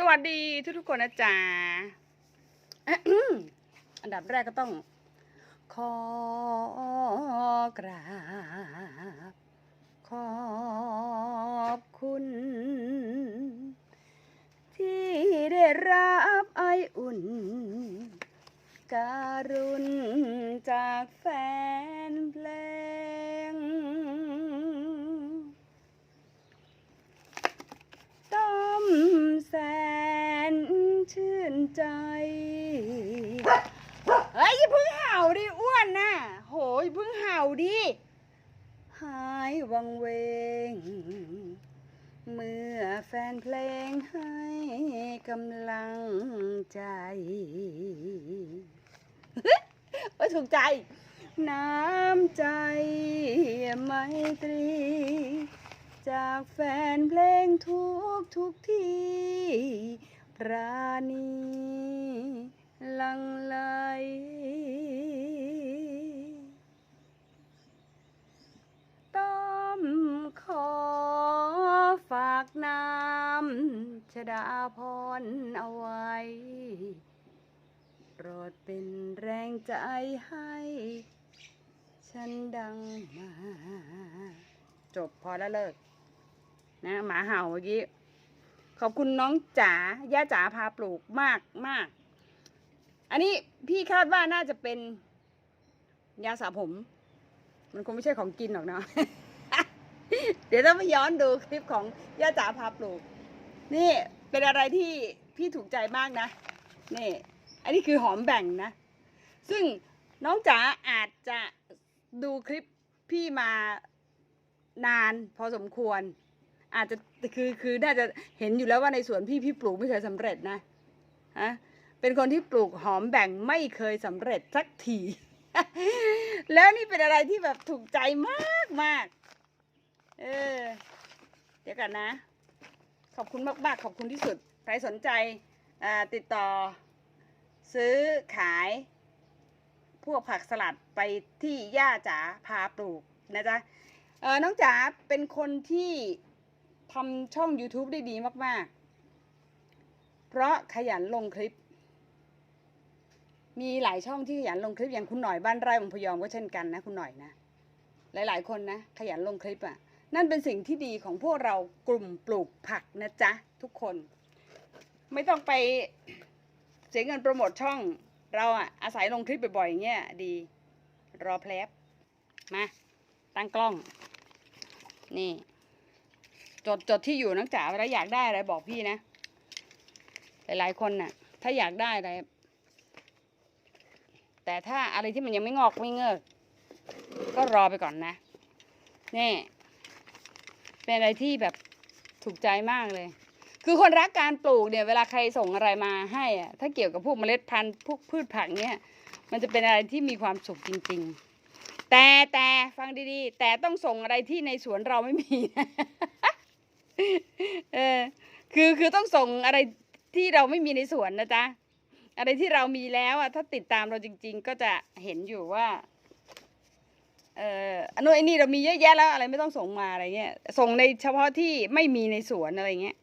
สวัสดีทุกทุกๆคนนะจ๊ะอันดับแรกก็ต้อง ขอกราบ ขอบคุณ ที่ได้รับไออุ่น การุณจากแฟนเพลง ต้มแสนชื่นใจ เฮ้ยอย่าเพิ่งเห่าดิอ้วนน่ะ โหยเพิ่งเห่าดิหายวังเวง เมื่อแฟนเพลงให้กำลังใจโอ้ยถูกใจ น้ำใจไมตรี จากแฟนเพลงทุกทุกที่ปราณีลังไหลต้อมขอฝากน้ำชดาพรเอาไว้โปรดเป็นแรงใจให้ ฉันดังมา จบพอแล้วเลิก นะหมาเห่าเมื่อกี้ขอบคุณน้องจ๋าย่าจ๋าพาปลูกมากมาก อันนี้พี่คาดว่าน่าจะเป็นยาสระผม มันคงไม่ใช่ของกินหรอกเนาะเดี๋ยวต้องไปย้อนดูคลิปของย่าจ๋าพาปลูก นี่เป็นอะไรที่พี่ถูกใจมากนะ นี่ อันนี้คือหอมแบ่งนะ ซึ่งน้องจ๋าอาจจะดูคลิปพี่มานานพอสมควร อาจจะคือคือน่าจะเห็นอยู่แล้วว่าในสวนพี่พี่ปลูกไม่เคยสำเร็จนะฮะเป็นคนที่ปลูกหอมแบ่งไม่เคยสำเร็จสักที แล้วนี่เป็นอะไรที่แบบถูกใจมากมากเออ เดี๋ยวกันนะ ขอบคุณมากมาก ๆ ขอบคุณที่สุด ใครสนใจติดต่อ ซื้อขาย พวกผักสลัดไปที่ย่าจ๋าพาปลูกนะจ๊ะเออน้องจ๋าเป็นคนที่ ทำช่อง YouTube ได้ดีมาก ๆ เพราะขยันลงคลิป มีหลายช่องที่ขยันลงคลิปอย่างคุณหน่อยบ้านไร่องพยอมก็เช่นกันนะคุณหน่อยนะ หลายๆ คนนะ ขยันลงคลิปอะ่ะ นั่นเป็นสิ่งที่ดีของพวกเรากลุ่มปลูกผักนะจ๊ะ ทุกคน ไม่ต้องไปเสียเงินโปรโมทช่องเราอะ่ะอาศัยลงคลิปบ่อยๆอย่างเงี้ยดี รอแพลบมา ตั้งกล้อง นี่ จดจดที่อยู่น้องจ๋าแล้วอยากได้อะไรบอกพี่นะ หลายๆคนน่ะ ถ้าอยากได้อะไร แต่ถ้าอะไรที่มันยังไม่งอกไม่เงอกก็รอไปก่อนนะนี่เป็นอะไรที่แบบถูกใจมากเลย คือคนรักการปลูกเนี่ย เวลาใครส่งอะไรมาให้อะถ้าเกี่ยวกับพวกเมล็ดพันธุ์พวกพืชผักเนี่ย มันจะเป็นอะไรที่มีความสุขจริง ๆ แต่แต่ฟังดีๆ แต่ต้องส่งอะไรที่ในสวนเราไม่มีนะ เออคือคือต้องส่งอะไรที่เราไม่มีในสวนนะจ๊ะอะไรที่เรามีแล้วอะถ้าติดตามเราจริง ๆ ก็จะเห็นอยู่ว่าเอออันนู้นไอ้นี่เรามีเยอะแยะแล้วอะไรไม่ต้องส่งมาอะไรเงี้ยส่งในเฉพาะที่ไม่มีในสวนอะไรเงี้ย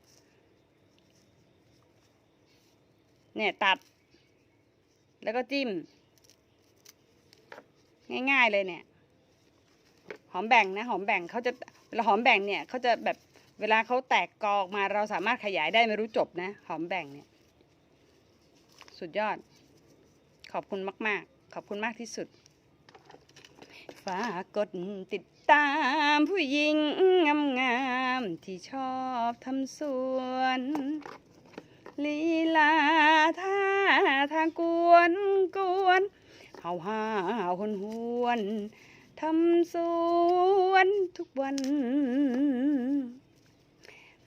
เนี่ยตัด แล้วก็จิ้ม ง่ายๆเลยเนี่ย หอมแบ่งนะ หอมแบ่งเขาจะเวลาหอมแบ่งเนี่ยเขาจะแบบ เวลาเขาแตกกอออกมาเราสามารถขยายได้ไม่รู้จบนะ หอมแบ่งเนี่ย สุดยอด ขอบคุณมาก ๆ ขอบคุณมากที่สุด ฝากกดติดตามผู้หญิงงามๆที่ชอบทำสวนลีลาท่าทางกวนกวนเฮาหาหนหวนทำสวนทุกวัน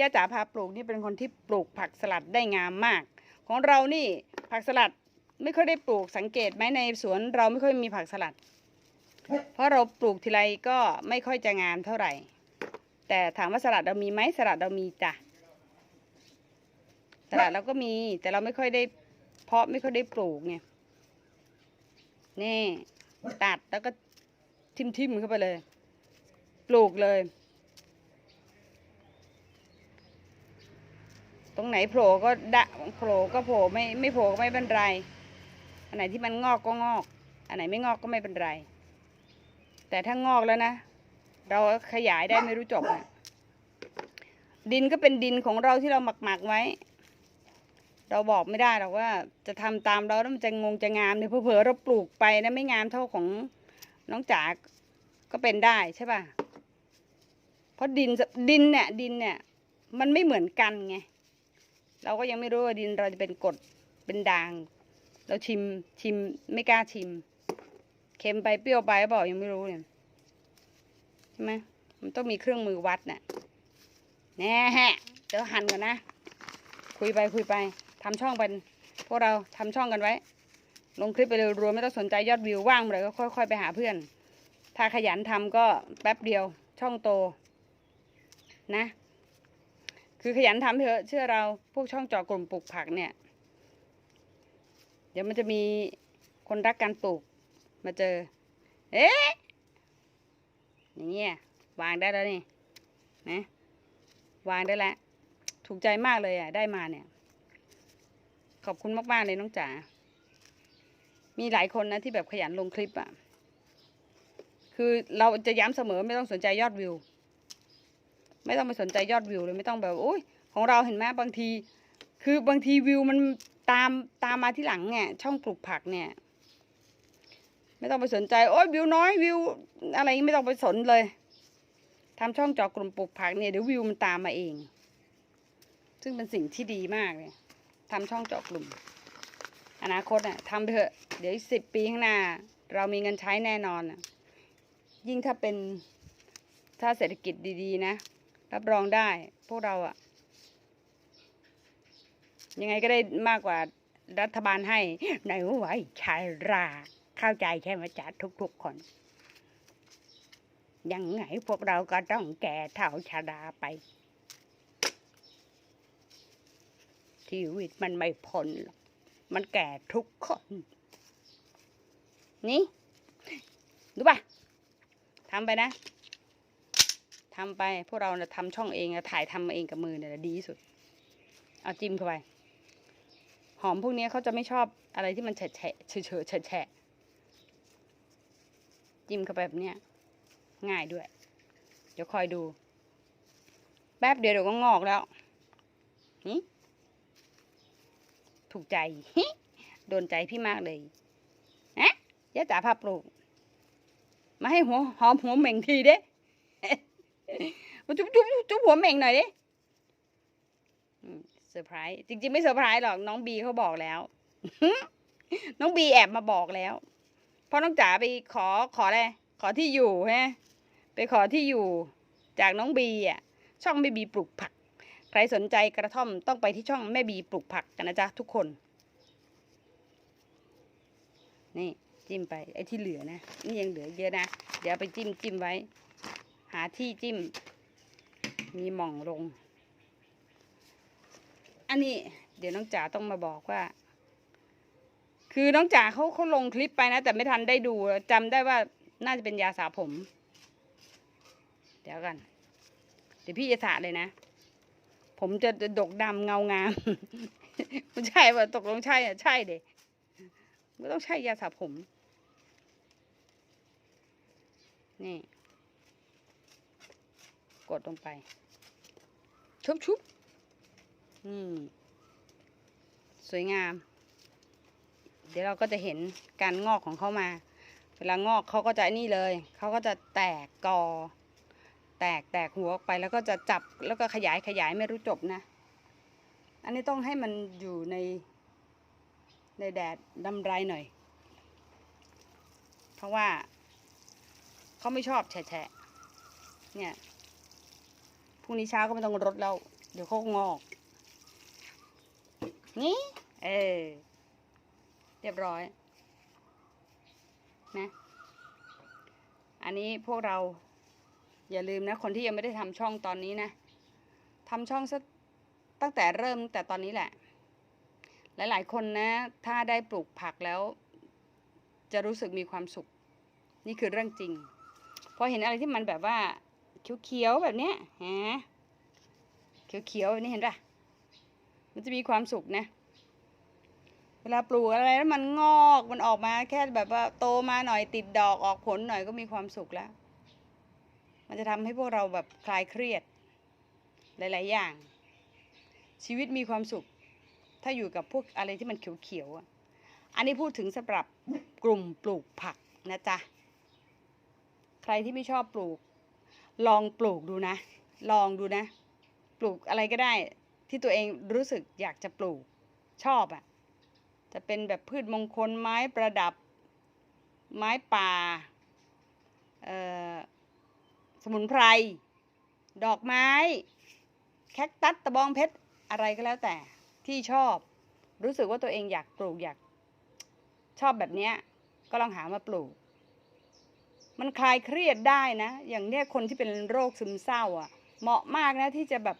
ย่าจ๋าพาปลูกนี่เป็นคนที่ปลูกผักสลัดได้งามมาก ของเรานี่ผักสลัดไม่ค่อยได้ปลูกสังเกตไหมในสวนเราไม่ค่อยมีผักสลัด เพราะเราปลูกทีไรก็ไม่ค่อยจะงามเท่าไหร่ แต่ถามว่าสลัดเรามีไหมสลัดเรามีจ้ะสลัดเราก็มี แต่เราไม่ค่อยได้เพาะไม่ค่อยได้ปลูกไงนี่ตัดแล้วก็ทิมทิมๆเข้าไปเลย ปลูกเลย ตรงไหนโผล่ก็ดะโผล่ก็โผล่ไม่ไม่โผล่ก็ไม่เป็นไร อันไหนที่มันงอกก็งอก อันไหนไม่งอกก็ไม่เป็นไร แต่ถ้างอกแล้วนะ เราขยายได้ไม่รู้จบนะดินก็เป็นดินของเราที่เราหมักหมักไว้ เราบอกไม่ได้หรอกว่าจะทำตามเราแล้วมันจะงงจะงามเนี่ยเผลอเราปลูกไปนะไม่งามเท่าของน้องจ๋าก็เป็นได้ใช่ป่ะ เพราะดินดินเนี่ยดินเนี่ยมันไม่เหมือนกันไง เราก็ยังไม่รู้ว่าดินเราจะเป็นกรดเป็นด่าง เราชิมชิมไม่กล้าชิม เค็มไปเปรี้ยวไปบอกยังไม่รู้เลยใช่ไหมมันต้องมีเครื่องมือวัดน่ะแน่ฮะเดี๋ยวหั่นกันนะ คุยไปคุยไปทำช่องเป็นพวกเราทำช่องกันไว้ ลงคลิปไปเร็วรวมไม่ต้องสนใจยอดวิวว่างเมื่อไรก็ค่อย ๆ ไปหาเพื่อน ถ้าขยันทำก็แป๊บเดียวช่องโตนะ คือขยันทำเถอะเชื่อเราพวกช่องเจาะกลุ่มปลูกผักเนี่ย เดี๋ยวมันจะมีคนรักการปลูก มาเจอ เอ๊ะอย่างเงี้ยวางได้แล้วนี่นะวางได้แล้วถูกใจมากเลยอะ ได้มาเนี่ย ขอบคุณมาก ๆ เลยน้องจ๋ามีหลายคนนะที่แบบขยันลงคลิปอะ คือเราจะย้ำเสมอไม่ต้องสนใจยอดวิว ไม่ต้องไปสนใจยอดวิวเลยไม่ต้องแบบโอ้ยของเราเห็นไหมบางที คือบางทีวิวมันตามตามมาที่หลังเนี่ยช่องปลูกผักเนี่ย ไม่ต้องไปสนใจโอ้ยวิวน้อยวิว อะไรไม่ต้องไปสนเลยทำช่องเจอกลุ่มปลูกผักเนี่ยเดี๋ยววิวมันตามมาเอง ซึ่งเป็นสิ่งที่ดีมากเลยทำช่องเจาะกลุ่ม อนาคตอะทำไปเถอะเดี๋ยวสิบปีข้างหน้า เรามีเงินใช้แน่นอนอะยิ่งถ้าเป็นถ้าเศรษฐกิจดี ๆ นะ รับรองได้ พวกเราอะยังไงก็ได้มากกว่ารัฐบาลให้ในไว้ชายราเข้าใจใช่ไหมจ๊ะทุกๆคนยังไงพวกเราก็ต้องแก่เท่าชาดาไป ชีวิตมันไม่พ้นหรอก มันแก่ทุกคน นี่ ดูป่ะทำไปนะ ทำไป พวกเราเนี่ยทำช่องเองถ่ายทำมาเองกับมือเนี่ยดีที่สุด เอาจิ้มเข้าไป หอมพวกนี้เขาจะไม่ชอบอะไรที่มันแฉะแฉะเฉะเฉะแฉะจิ้มเข้าไปแบบเนี้ยง่ายด้วย เดี๋ยวคอยดู แป๊บเดียวเดี๋ยวก็งอกแล้วนี่ถูกใจ โดนใจพี่มากเลยนะย่าจ๋าพาปลูก มาให้หัวหอมหัวเหม่งทีเด้ มาจุ๊บจุ๊บจุ๊บหัวเหม่งหน่อยดิเซอร์ไพรส์จริง ๆ ไม่เซอร์ไพรส์หรอกน้องบีเขาบอกแล้ว น้องบีแอบมาบอกแล้ว เพราะน้องจ๋าไปขอขออะไรขอที่อยู่ฮะไปขอที่อยู่จากน้องบีอะ ช่องแม่บีปลูกผัก ใครสนใจกระท่อมต้องไปที่ช่องแม่บีปลูกผักกันนะจ๊ะทุกคน นี่จิ้มไปไอ้ที่เหลือนะ นี่ยังเหลือเยอะนะ เดี๋ยวไปจิ้มจิ้มไว้ หาที่จิ้ม มีหม่องลง อันนี้เดี๋ยวน้องจ๋าต้องมาบอกว่า คือน้องจ๋าเขาเขาลงคลิปไปนะ แต่ไม่ทันได้ดูจำได้ว่าน่าจะเป็นยาสระผม เดี๋ยวกัน เดี๋ยวพี่จะสระเลยนะ ผมจะดกดำเงางามไม่ใช่ว่าตกลงใช่อะใช่เด็ไม่ต้องใช่ยาสระผม นี่ กดลงไป ชุบชุบนี่ สวยงาม เดี๋ยวเราก็จะเห็นการงอกของเขามา เวลางอกเขาก็จะนี่เลย เขาก็จะแตกกอ แตกแตกหัวออกไปแล้วก็จะจับแล้วก็ขยายขยายไม่รู้จบนะ อันนี้ต้องให้มันอยู่ใน ในแดดดำไรหน่อย เพราะว่าเขาไม่ชอบแฉะเนี่ย รุ่งนี้เช้าก็ไม่ต้องรดแล้ว เดี๋ยวเขางอก นี่ เออ เรียบร้อย นะ อันนี้พวกเรา อย่าลืมนะ คนที่ยังไม่ได้ทำช่องตอนนี้นะทำช่องสักตั้งแต่เริ่มแต่ตอนนี้แหละ หลาย ๆ คนนะ ถ้าได้ปลูกผักแล้ว จะรู้สึกมีความสุข นี่คือเรื่องจริง พอเห็นอะไรที่มันแบบว่า เขียวๆแบบเนี้ยฮะเขียวๆนี้เห็นปะมันจะมีความสุขนะ เวลาปลูกอะไรแล้วมันงอกมันออกมาแค่แบบว่าโตมาหน่อยติดดอกออกผลหน่อยก็มีความสุขแล้ว มันจะทำให้พวกเราแบบคลายเครียด หลาย ๆ อย่าง ชีวิตมีความสุข ถ้าอยู่กับพวกอะไรที่มันเขียวๆอะอันนี้พูดถึงสำหรับกลุ่มปลูกผักนะจ๊ะ ใครที่ไม่ชอบปลูก ลองปลูกดูนะ ลองดูนะ ปลูกอะไรก็ได้ ที่ตัวเองรู้สึกอยากจะปลูก ชอบอะ่ะ จะเป็นแบบพืชมงคลไม้ประดับ ไม้ป่าสมุนไพร ดอกไม้ แคคตัสตะบองเพชร อะไรก็แล้วแต่ที่ชอบ รู้สึกว่าตัวเองอยากปลูกอยาก ชอบแบบเนี้ยก็ลองหามาปลูก มันคลายเครียดได้นะ อย่างเนี้ยคนที่เป็นโรคซึมเศร้าอะ เหมาะมากนะที่จะแบบ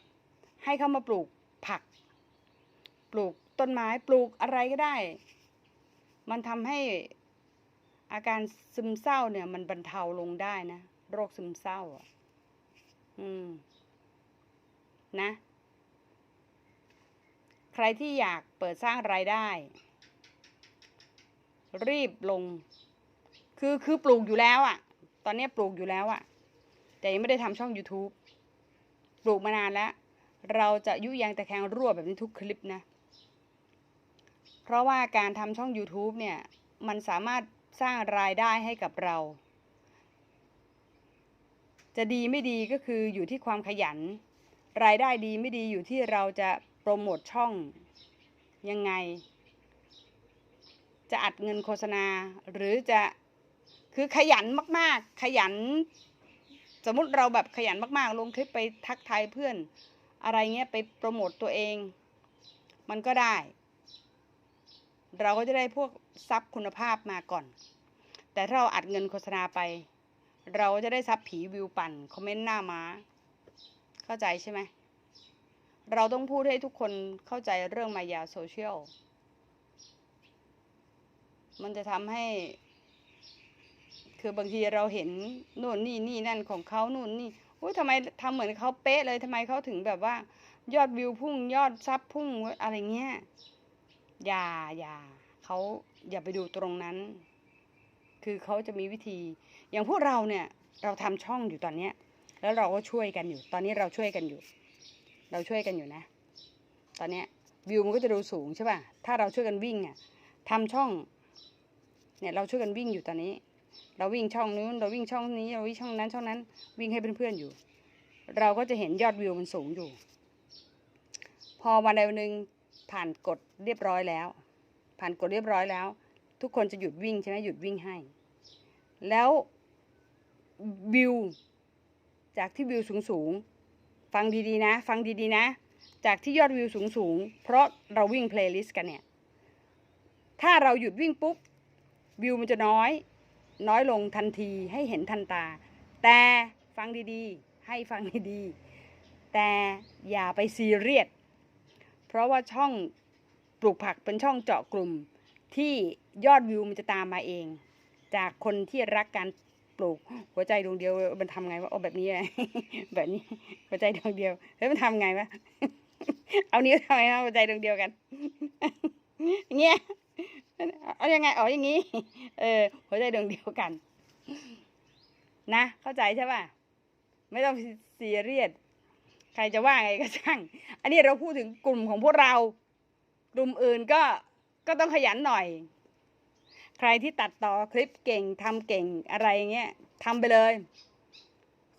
ให้เขามาปลูกผัก ปลูกต้นไม้ปลูกอะไรก็ได้ มันทำให้อาการซึมเศร้าเนี่ย มันบรรเทาลงได้นะ โรคซึมเศร้าอะ อืม นะ ใครที่อยากเปิดสร้างรายได้ รีบลง คือคือปลูกอยู่แล้วอะ่ะ ตอนนี้ปลูกอยู่แล้วอะแต่ยังไม่ได้ทำช่อง YouTube ปลูกมานานแล้ว เราจะยุยงตะแคงรั่วแบบนี้ทุกคลิปนะ เพราะว่าการทำช่อง YouTube เนี่ย มันสามารถสร้างรายได้ให้กับเรา จะดีไม่ดีก็คืออยู่ที่ความขยัน รายได้ดีไม่ดีอยู่ที่เราจะโปรโมทช่องยังไง จะอัดเงินโฆษณาหรือจะ คือขยันมากๆ ขยัน สมมุติเราแบบขยันมากๆ ลงคลิปไปทักทายเพื่อน อะไรเงี้ยไปโปรโมตตัวเอง มันก็ได้ เราก็จะได้พวกซับคุณภาพมาก่อน แต่ถ้าเราอัดเงินโฆษณาไป เราก็จะได้ซับผีวิวปั่นคอมเมนต์หน้าม้า เข้าใจใช่ไหมเราต้องพูดให้ทุกคนเข้าใจเรื่องมายาโซเชียล มันจะทำให้ คือบางทีเราเห็นนู่นนี่นี่นั่นของเขานู่นนี่อุ้ยทำไมทำเหมือนเขาเป๊ะเลยทำไมเขาถึงแบบว่า ยอดวิวพุ่ง ยอดซับพุ่งอะไรเงี้ยอย่าอย่าเขาอย่าไปดูตรงนั้น คือเขาจะมีวิธี อย่างพวกเราเนี่ย เราทำช่องอยู่ตอนเนี้ย แล้วเราก็ช่วยกันอยู่ ตอนนี้เราช่วยกันอยู่ เราช่วยกันอยู่นะ ตอนเนี้ยวิวมันก็จะดูสูงใช่ป่ะถ้าเราช่วยกันวิ่งอะทำช่องเนี่ยเราช่วยกันวิ่งอยู่ตอนนี้ เราวิ่งช่องนู้น เราวิ่งช่องนี้เราวิ่งช่องนั้นช่องนั้น วิ่งให้เพื่อนๆอยู่ เราก็จะเห็นยอดวิวมันสูงอยู่ พอวันใดวันหนึ่งผ่านกฎเรียบร้อยแล้ว ผ่านกฎเรียบร้อยแล้ว ทุกคนจะหยุดวิ่งใช่ไหมหยุดวิ่งให้ แล้ววิวจากที่วิวสูงสูงฟังดีๆนะ ฟังดีๆนะ จากที่ยอดวิวสูงสูงเพราะเราวิ่งเพลย์ลิสต์กันเนี่ย ถ้าเราหยุดวิ่งปุ๊บวิวมันจะน้อย น้อยลงทันทีให้เห็นทันตา แต่ฟังดีๆ ให้ฟังดีๆ แต่อย่าไปซีเรียสเพราะว่าช่องปลูกผักเป็นช่องเจาะกลุ่ม ที่ยอดวิวมันจะตามมาเอง จากคนที่รักการปลูกหัวใจดวงเดียวมันทำไงวะเอาแบบนี้ไงแบบนี้หัวใจดวงเดียวเฮ้ยมันทำไงวะเอานิ้วทำไงวะหัวใจดวงเดียวกันเงี้ย เอายังไงอ๋ออย่างงี้ เออ หัวใจดวงเดียวกัน นะ เข้าใจใช่ป่ะ ไม่ต้องซีเรียสใครจะว่าไงก็ช่าง อันนี้เราพูดถึงกลุ่มของพวกเรา กลุ่มอื่นก็ก็ต้องขยันหน่อย ใครที่ตัดต่อคลิปเก่งทำเก่งอะไรเงี้ยทำไปเลย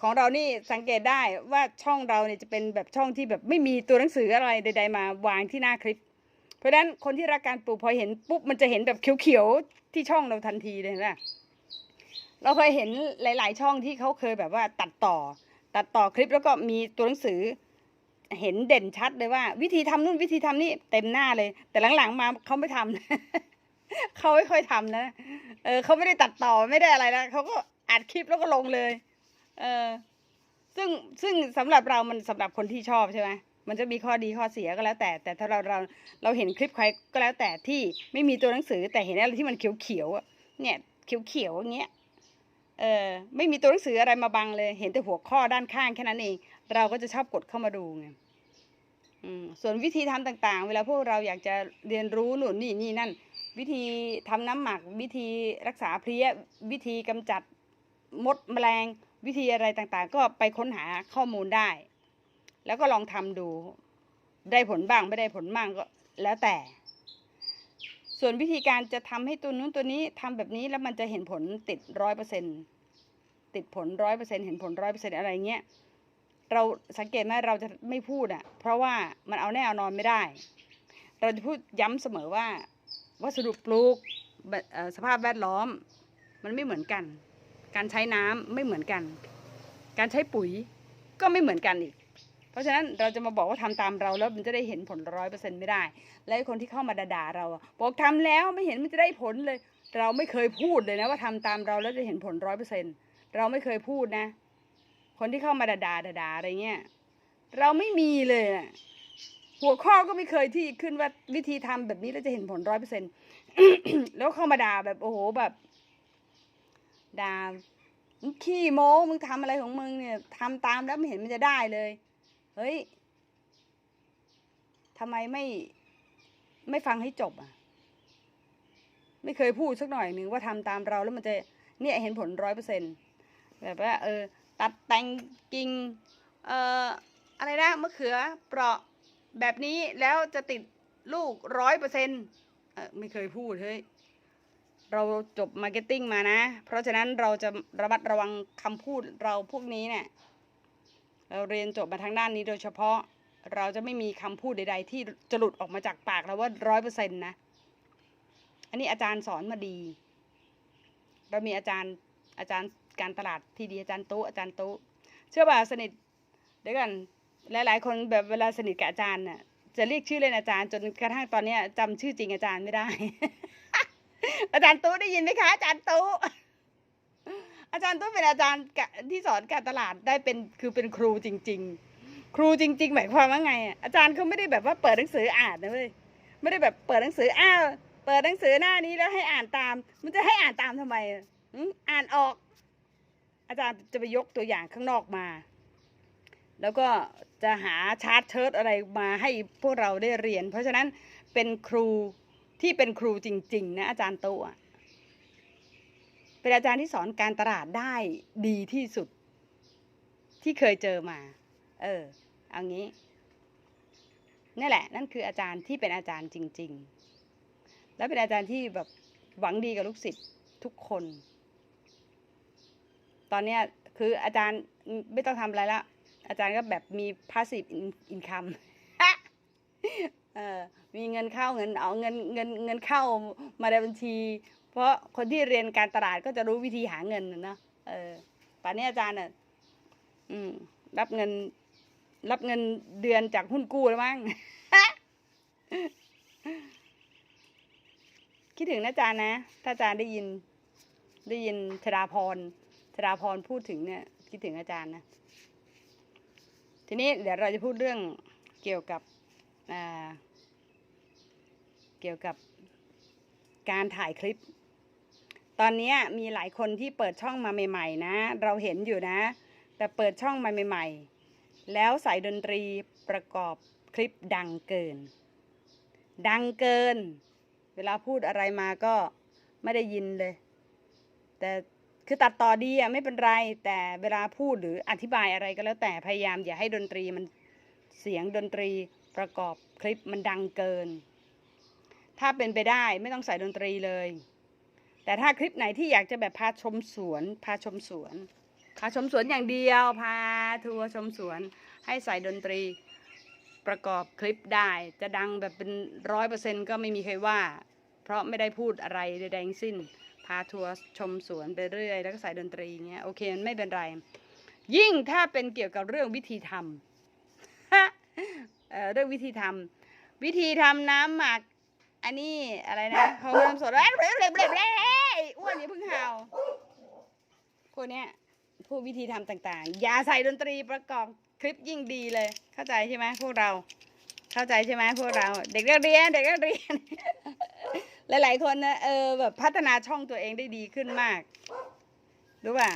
ของเรานี่สังเกตได้ว่าช่องเราเนี่ยจะเป็นแบบช่องที่แบบไม่มีตัวหนังสืออะไรใด ๆ มาวางที่หน้าคลิป เพราะฉะนั้นคนที่รักการปลูกพอเห็นปุ๊บมันจะเห็นแบบเขียวๆที่ช่องเราทันทีเลยนะเราเคยเห็นหลาย ๆ ช่องที่เขาเคยแบบว่าตัดต่อ ตัดต่อคลิปแล้วก็มีตัวหนังสือเห็นเด่นชัดเลยว่า วิธีทำนู่นวิธีทำนี่เต็มหน้าเลย แต่หลังๆมาเขาไม่ทำเขาไม่ค่อยทำนะเออเขาไม่ได้ตัดต่อไม่ได้อะไรนะเขาก็อัดคลิปแล้วก็ลงเลย เออซึ่งซึ่งสำหรับเรามันสำหรับคนที่ชอบใช่ไหม มันจะมีข้อดีข้อเสียก็แล้วแต่ แต่ถ้าเราเราเราเห็นคลิปใครก็แล้วแต่ที่ไม่มีตัวหนังสือแต่เห็นอะไรที่มันเขียวเขียวๆอะเนี่ยเขียวเขียวๆอย่างเงี้ยเออไม่มีตัวหนังสืออะไรมาบังเลย เห็นแต่หัวข้อด้านข้างแค่นั้นเอง เราก็จะชอบกดเข้ามาดูไงอืมส่วนวิธีทำต่างๆ เวลาพวกเราอยากจะเรียนรู้หนุนนี่นี่นั่น วิธีทำน้ำหมัก วิธีรักษาเพลี้ยวิธีกำจัดมดแมลง วิธีอะไรต่างๆ ก็ไปค้นหาข้อมูลได้ แล้วก็ลองทำดู ได้ผลบ้างไม่ได้ผลบ้างก็แล้วแต่ ส่วนวิธีการจะทำให้ตัวนู้นตัวนี้ทำแบบนี้แล้วมันจะเห็นผลติดร้อยเปอร์เซ็นติดผลร้อยเปอร์เซ็นเห็นผลร้อยเปอร์เซ็นอะไรเงี้ยเราสังเกตไหมเราจะไม่พูดอะ เพราะว่ามันเอาแน่เอานอนไม่ได้ เราจะพูดย้ำเสมอว่าวัสดุปลูกสภาพแวดล้อม มันไม่เหมือนกัน การใช้น้ำไม่เหมือนกัน การใช้ปุ๋ยก็ไม่เหมือนกันอีก ราะฉะนั้นเราจะมาบอกว่าทำตามเราแล้วมันจะได้เห็นผลร้อยเปอร์เซ็นต์ไม่ได้ และคนที่เข้ามาด่าเราอะบอกทำแล้วไม่เห็นมันจะได้ผลเลย เราไม่เคยพูดเลยนะว่าทำตามเราแล้วจะเห็นผลร้อยเปอร์เซ็นต์เราไม่เคยพูดนะ คนที่เข้ามาด่าด่าอะไรเงี้ยเราไม่มีเลยอะหัวข้อก็ไม่เคยที่ขึ้นว่าวิธีทำแบบนี้แล้วจะเห็นผลร้อยเปอร์เซ็นต์แล้วเข้ามาด่าแบบโอ้โหแบบด่ามึงขี้โม้มึงทำอะไรของมึงเนี่ยทำตามแล้วไม่เห็นมันจะได้เลย เฮ้ยทำไมไม่ไม่ฟังให้จบอะ ไม่เคยพูดสักหน่อยหนึ่งว่าทำตามเราแล้วมันจะเนี่ยเห็นผลร้อยเปอร์เซ็นแบบว่าเออ ตัดแต่งกิ่งเอ่ออะไรนะมะเขือเปราะแบบนี้แล้วจะติดลูกร้อยเปอร์เซ็นเออไม่เคยพูดเฮ้ยเราจบมาร์เก็ตติ้งมานะ เพราะฉะนั้นเราจะระมัดระวังคำพูดเราพวกนี้เนี่ย เราเรียนจบมาทางด้านนี้โดยเฉพาะ เราจะไม่มีคำพูดใด ๆ ที่จะหลุดออกมาจากปากเราว่าร้อยเปอร์เซ็นต์นะ อันนี้อาจารย์สอนมาดี เรามีอาจารย์อาจารย์การตลาดที่ดีอาจารย์ตู้อาจารย์ตู้เชื่อป่ะสนิทเดี๋ยวกันหลาย ๆ คนแบบเวลาสนิทกับอาจารย์น่ะจะเรียกชื่อเล่นอาจารย์จนกระทั่งตอนเนี้ยจำชื่อจริงอาจารย์ไม่ได้ อาจารย์ตู้ได้ยินไหมคะอาจารย์ตู้ อาจารย์ตู้เป็นอาจารย์ที่สอนการตลาดได้เป็นคือเป็นครูจริง ๆ ครูจริง ๆ หมายความว่าไงอะอาจารย์เขาไม่ได้แบบว่าเปิดหนังสืออ่านนะเว้ยไม่ได้แบบเปิดหนังสืออ้าวเปิดหนังสือหน้านี้แล้วให้อ่านตาม มันจะให้อ่านตามทำไมอ่านออก อาจารย์จะไปยกตัวอย่างข้างนอกมา แล้วก็จะหาชาร์ตเชิร์ตอะไรมาให้พวกเราได้เรียน เพราะฉะนั้นเป็นครูที่เป็นครูจริง ๆ นะอาจารย์โตอะ เป็นอาจารย์ที่สอนการตลาดได้ดีที่สุด ที่เคยเจอมา เออ เอางี้นี่แหละ นั่นคืออาจารย์ที่เป็นอาจารย์จริง ๆ และเป็นอาจารย์ที่แบบหวังดีกับลูกศิษย์ทุกคน ตอนเนี้ยคืออาจารย์ไม่ต้องทำอะไรละ อาจารย์ก็แบบมี passive income เออมีเงินเข้าเงินเอาเงินเงินเงินเข้ามาในบัญชี เพราะคนที่เรียนการตลาดก็จะรู้วิธีหาเงินนะเออป่านนี้อาจารย์อะอืม รับเงิน รับเงินเดือนจากหุ้นกู้แล้วมั้งคิดถึงนะอาจารย์นะ ถ้าอาจารย์ได้ยิน ได้ยินชดาพรชดาพรพูดถึงเนี่ย คิดถึงอาจารย์นะ ทีนี้เดี๋ยวเราจะพูดเรื่องเกี่ยวกับเกี่ยวกับการถ่ายคลิป ตอนนี้มีหลายคนที่เปิดช่องมาใหม่ ๆ นะ เราเห็นอยู่นะ แต่เปิดช่องมาใหม่ ๆ แล้วใส่ดนตรีประกอบคลิปดังเกิน ดังเกิน เวลาพูดอะไรมาก็ไม่ได้ยินเลย แต่คือตัดต่อดีอะไม่เป็นไร แต่เวลาพูดหรืออธิบายอะไรก็แล้วแต่พยายามอย่าให้ดนตรีมันเสียงดนตรีประกอบคลิปมันดังเกิน ถ้าเป็นไปได้ไม่ต้องใส่ดนตรีเลย แต่ถ้าคลิปไหนที่อยากจะแบบพาชมสวนพาชมสวน พาชมสวนอย่างเดียว พาทัวร์ชมสวน ให้ใส่ดนตรีประกอบคลิปได้ จะดังแบบเป็นร้อยเปอร์เซ็นก็ไม่มีใครว่า เพราะไม่ได้พูดอะไรใดๆทั้งสิ้น พาทัวร์ชมสวนไปเรื่อย แล้วก็ใส่ดนตรีเงี้ยโอเคมันไม่เป็นไร ยิ่งถ้าเป็นเกี่ยวกับเรื่องวิธีทำเเรื่องวิธีทำวิธีทำน้ำหมัก อันนี้อะไรนะเขาเริ่มสดแล้วเบลเบลเบลเบล อ้วนอย่าเพิ่งห่าพวกเนี้ยพวกวิธีทำต่างๆ อย่าใส่ดนตรีประกอบคลิปยิ่งดีเลย เข้าใจใช่ไหมพวกเรา เข้าใจใช่ไหมพวกเรา เด็กนักเรียน เด็กนักเรียน หลายๆคนนะเออแบบพัฒนาช่องตัวเองได้ดีขึ้นมากรู้ป่ะ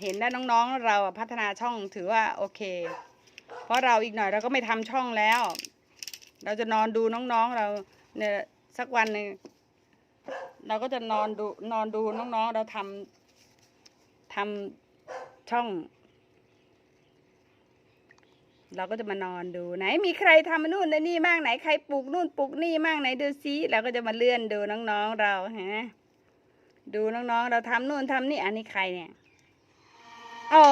เห็นแล้น้องๆ เราพัฒนาช่องถือว่าโอเค เพราะเราอีกหน่อยเราก็ไม่ทำช่องแล้ว เราจะนอนดูน้องๆเราเนี่ยสักวันหนึ่ง เราก็จะนอนดูนอนดูน้องๆ เราทำทำช่อง เราก็จะมานอนดูไหน มีใครทำนู่นนี่มั่งไหนใครปลูกนู่นปลูกนี่มั่งไหนดูซิเราก็จะมาเลื่อนดูน้องๆเราฮะดูน้องๆ เราทำนู่นทำนี่อันนี้ใครเนี่ยอ๋อ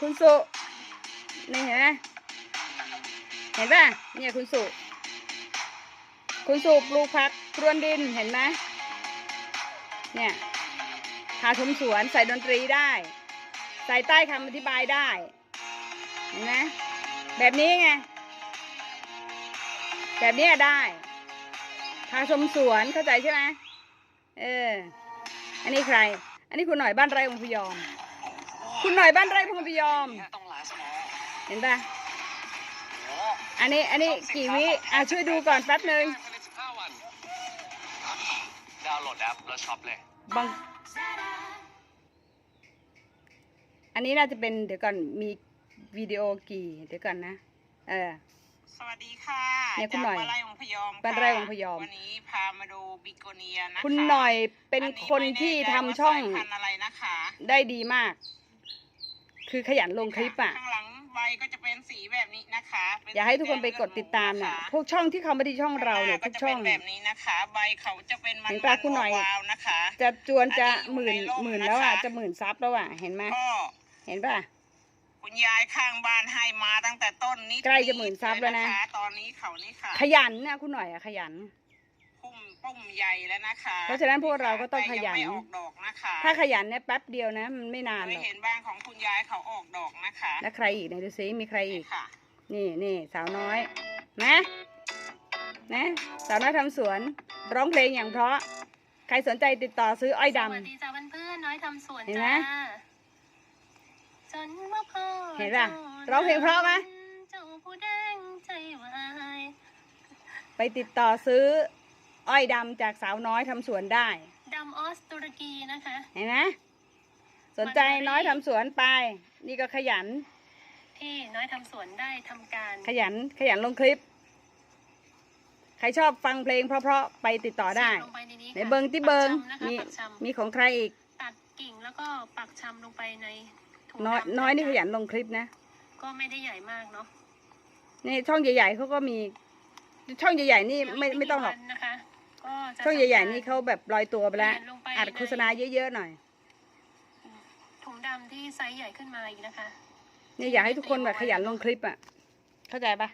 คุณสุนี่เห็นไหมเห็นป่ะเนี่ยคุณสุ คุณสุปลูกผักรวนดินเห็นไหม เนี่ยพาชมสวนใส่ดนตรีได้ ใส่ใต้คำอธิบายได้ เห็นไหมแบบนี้ไง แบบนี้ได้พาชมสวนเข้าใจใช่ไหมเออ อันนี้ใคร อันนี้คุณหน่อยบ้านไร่องพยอม คุณหน่อยบ้านไร่พงพยอมเนี่ยต้องล้างสมองเห็นปะอ้อันนี้ อันนี้กี่วิ อะช่วยดูก่อนแป๊บหนึ่ง ภายใน15 วัน ดาวน์โห ลดแอปแล้วช็อปเลย บาง อันนี้น่าจะเป็นเดี๋ยวก่อนมีวิดีโอกี่เดี๋ยวก่อนนะ เออ สวัสดีค่ะเนี่ยคุณหน่อยจากบ้านไร่องพยอมค่ะบ้านไร่องพยอม วันนี้พามาดูบิโกเนียนะคะคุณหน่อยเป็นอัคนที่ทำช่องไม่แน่ใจว่าสายพันธุ์อะไรนะคะได้ดีมาก คือขยันลงคลิปอะ ข้างหลัง ใบก็จะเป็นสีแบบนี้นะคะเป็นอยากให้ทุกคนไปกดติดตามสีแดน่ะงลือดหพวกช่องที่เขามาที่ช่องเราเนี่ยข้ทุงกหช่องจะเป็นแบบนี้นะคะ ใบเขาจะเป็นมันเห็นปะคุณหน่อย วาวๆนะคะ จะจวนจะอันนี้หมื่นอยู่ในร่มหมื่นแล้วอะนะคะ จะหมื่นซับแล้วอะเห็นไหมก็เห็นป่ะ คุณยายข้างบ้านให้มาตั้งแต่ต้นนี้ใกล้จะหมื่นซับแล้วนะ ตอนนี้เขานี่ค่ะขยันนะคุณหน่อยอะขยัน พุ่มปุ้มใหญ่แล้วนะคะเพราะฉะนั้นพวกเราก็ต้องขยัน แต่งไม่ออกดอกนะคะถ้าขยันเนี่ยแป๊บเดียวนะ มันไม่นานเคหรยอกเห็นบ้านของคุณยายเขาออกดอกนะคะแล้วใครอีกไหนดูซิมีใครอีก ค่ะ นี่นี่สาวน้อยนะนะสาวน้อยทำสวน ร้องเพลงอย่างเพราะ ใครสนใจติดต่อซื้ออ้อยดำสวัสดีจ้าเพื่อนๆน้อยทำสวนเห็นไหมจ้าจนว่าพ่อเห็นป่ะร้องเพลงเพราะไหมเจ้าผู้แดงใจวายไปติดต่อซื้อ อ้อยดำจากสาวน้อยทำสวนได้ดำออสตุรกีนะคะ เห็นไหมสนใจน้อยทำสวนไป นี่ก็ขยัน ที่น้อยทำสวนได้ทำการ ขยันขยันลงคลิป ใครชอบฟังเพลงเพราะๆไปติดต่อได้เสียบลงไปในนี้ในค่ะเบิงที่เบิงปักชำนะคะมีปักชมีของใครอีกำตัดกิ่งแล้วก็ปักชำลงไปในถุงน้อยดำน้อยนี่ขะคะยันลงคลิปนะ ก็ไม่ได้ใหญ่มากเนาะนี่ช่องใหญ่ๆเขาก็มี ช่องใหญ่ๆนี่ไม่เดี๋ยวไม่ต้องหรอกกี่วันนะคะ ก็จะช่องใหญ่ๆทำนี่เขาแบบลอยตัวไปแล้วเปลี่ยนลงไปอัดโฆษณาเยอะ ๆ หน่อย ถุงดำที่ไซส์ใหญ่ขึ้นมาอีกนะคะนี่อยากให้ทุกคนแบบขยันลงคลิปอะ เข้าใจปะ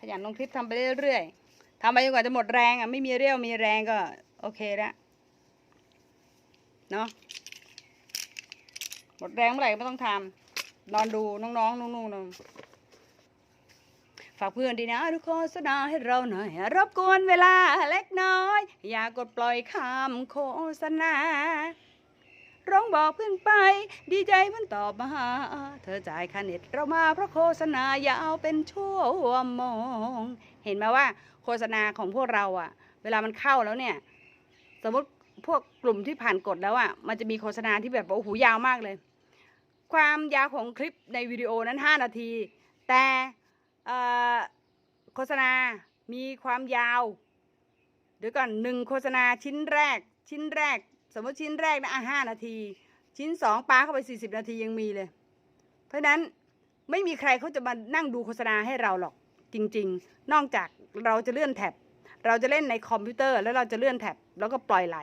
ขยันลงคลิปทำไปเรื่อยๆทำไปจนกว่าจะหมดแรงอะ ไม่มีเรี่ยวมีแรงก็ โอเคแล้วเนาะหมดแรงเมื่อไหร่ก็ไม่ต้องทำนอนดูน้องๆนุ่งๆ ฝากเพื่อนดีนะทุกโฆษณาให้เราหน่อย รบกวนเวลาเล็กน้อย อย่ากดปล่อยคำโฆษณา ร้องบอกเพื่อนไป ดีใจเพื่อนตอบมาเธอจ่ายค่าเน็ตเรามาเพราะโฆษณายาวเป็นชั่วโมง เห็นไหมว่า โฆษณาของพวกเราอะเวลามันเข้าแล้วเนี่ย สมมติพวกกลุ่มที่ผ่านกฎแล้วอะมันจะมีโฆษณาที่แบบโอ้โหยาวมากเลย ความยาวของคลิปในวิดีโอนั้น 5 นาที แต่ โฆษณา มีความยาว เดี๋ยวก่อนหนึ่งโฆษณาชิ้นแรก ชิ้นแรก สมมติชิ้นแรกนะอะห้านาที ชิ้นสองปาเข้าไปสี่สิบนาทียังมีเลย เพราะฉะนั้นไม่มีใครเขาจะมานั่งดูโฆษณาให้เราหรอกจริง ๆ นอกจากเราจะเลื่อนแท็บ เราจะเล่นในคอมพิวเตอร์แล้วเราจะเลื่อนแท็บแล้วก็ปล่อยไหล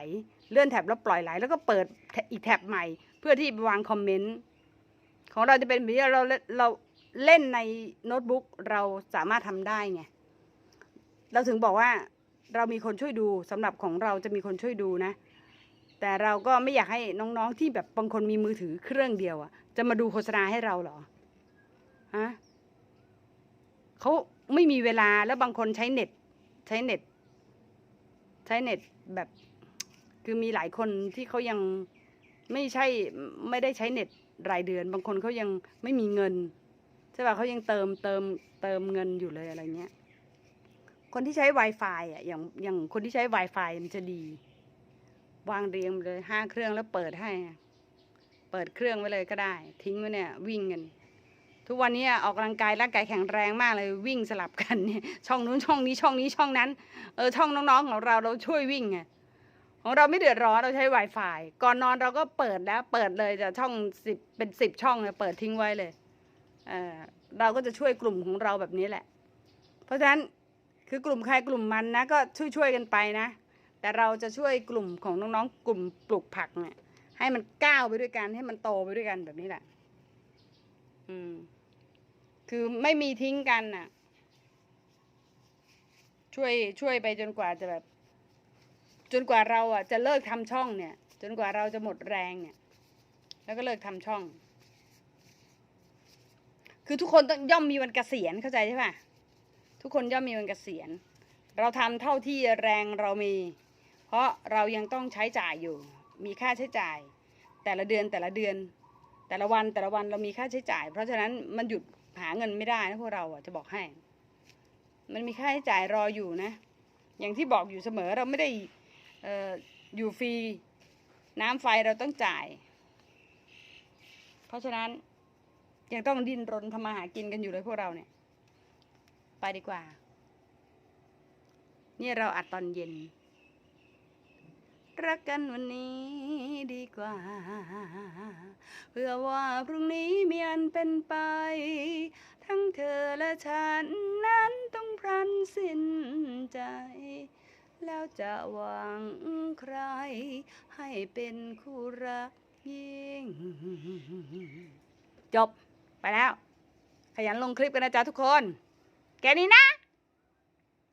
เลื่อนแท็บแล้วปล่อยไหล แล้วก็เปิดอีกแท็บใหม่ เพื่อที่ไปวางคอมเมนต์ของเราจะเป็นแบบนี้เราเรา เล่นในโน้ตบุ๊กเราสามารถทำได้ไง เราถึงบอกว่าเรามีคนช่วยดูสำหรับของเราจะมีคนช่วยดูนะ แต่เราก็ไม่อยากให้น้องๆที่แบบบางคนมีมือถือเครื่องเดียวอะจะมาดูโฆษณาให้เราเหรอฮะเขาไม่มีเวลาแล้วบางคนใช้เน็ต ใช้เน็ต ใช้เน็ตแบบ คือมีหลายคนที่เขายังไม่ใช่ไม่ได้ใช้เน็ตรายเดือน บางคนเขายังไม่มีเงิน ใช่ป่ะเขายังเติมเติมเติมเงินอยู่เลยอะไรเงี้ย คนที่ใช้ Wi-Fi อะอย่างอย่างคนที่ใช้ Wi-Fi มันจะดี วางเรียงเลยห้าเครื่องแล้วเปิดให้ เปิดเครื่องไว้เลยก็ได้ ทิ้งไว้เนี่ยวิ่งกันทุกวันนี้ออกกำลังกายร่างกายแข็งแรงมากเลยวิ่งสลับกันเนี่ยช่องนู้นช่องนี้ช่องนี้ช่องนั้นเออช่องน้องๆของเราเราช่วยวิ่งไงของเราไม่เดือดร้อนเราใช้ Wi-Fi ก่อนนอนเราก็เปิดแล้ว เปิดเลยจะช่องสิบเป็นสิบช่องเลยเปิดทิ้งไว้เลย เเราก็จะช่วยกลุ่มของเราแบบนี้แหละ เพราะฉะนั้นคือกลุ่มใครกลุ่มมันนะก็ช่วยช่วยๆกันไปนะ แต่เราจะช่วยกลุ่มของน้องๆ กลุ่มปลูกผักเนี่ยให้มันก้าวไปด้วยกันให้มันโตไปด้วยกันแบบนี้แหละ อืม คือไม่มีทิ้งกันน่ะ ช่วยช่วยไปจนกว่าจะแบบ จนกว่าเราอะจะเลิกทำช่องเนี่ย จนกว่าเราจะหมดแรงเนี่ย แล้วก็เลิกทำช่อง คือทุกคนต้องย่อมมีวันเกษียณเข้าใจใช่ปะทุกคนย่อมมีวันเกษียณ เราทำเท่าที่แรงเรามี เพราะเรายังต้องใช้จ่ายอยู่ มีค่าใช้จ่าย แต่ละเดือนแต่ละเดือน แต่ละวันแต่ละวันเรามีค่าใช้จ่าย เพราะฉะนั้นมันหยุดหาเงินไม่ได้นะพวกเราอะจะบอกให้ มันมีค่าใช้จ่ายรออยู่นะ อย่างที่บอกอยู่เสมอเราไม่ได้อออยู่ฟรีน้ำไฟเราต้องจ่าย เพราะฉะนั้น ยังต้องดิ้นรนทำมาหากินกันอยู่เลยพวกเราเนี่ย ไปดีกว่า นี่เราอัดตอนเย็น รักกันวันนี้ดีกว่า เพื่อว่าพรุ่งนี้มีอันเป็นไป ทั้งเธอและฉันนั้นต้องพลันสิ้นใจแล้วจะหวังใคร ให้เป็นคู่รักยิ่ง จบ ไปแล้ว ขยันลงคลิปกันนะจ๊ะทุกคน แกนี้นะ